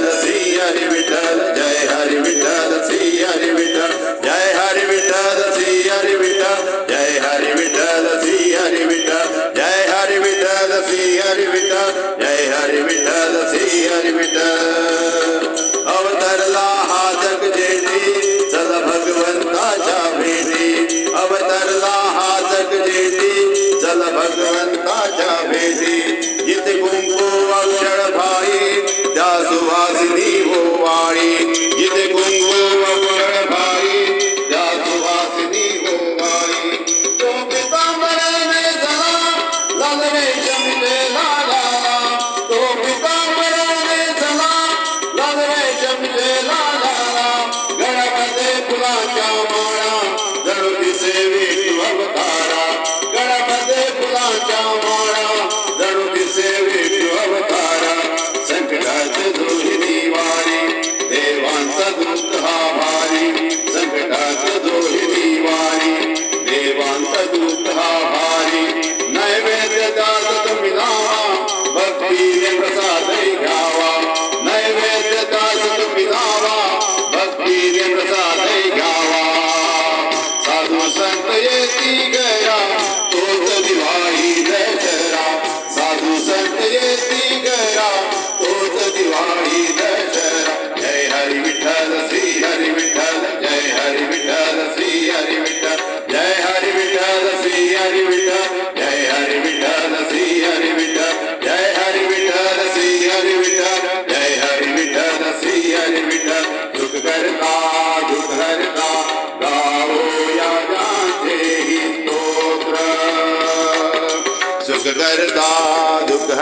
بلال سيالي بدالة ಸುವಾಸಿನಿ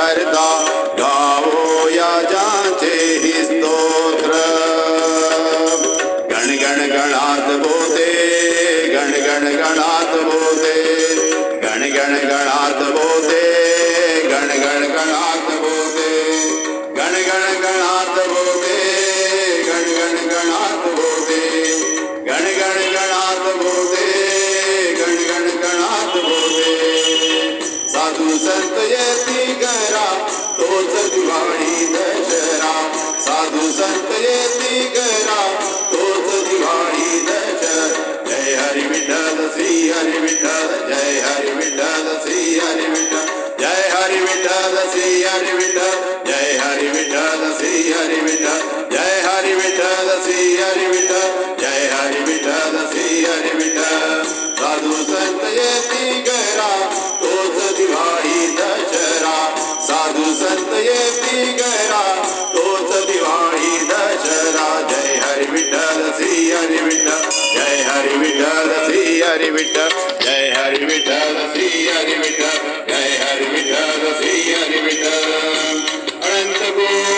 हरदा गावो या जाचे स्त्रोत्र गण गण गणात बोते गण गण गणात बोते गण गण गणात बोते गण गण गणात बोते गण गण गणात बोते गण गण गणात बोते गण गण गणात बोते साधू संत येती घरा तोच दिवाळी दशरा साधू संत येती घरा तोच दिवाळी दशर जय हरि विठ्ठल श्री हरी विठ्ठल जय हरि विठ्ठल श्री हरि विठ्ठल जय हरि विठ्ठल श्री हरि विठ्ठल जय हरि विठ्ठल श्री हरी विठ्ठल जय हरि विठ्ठल श्री हरी विठ्ठल जय हरि विठ्ठल श्री हरी विठ्ठल साधू संत येती দেবে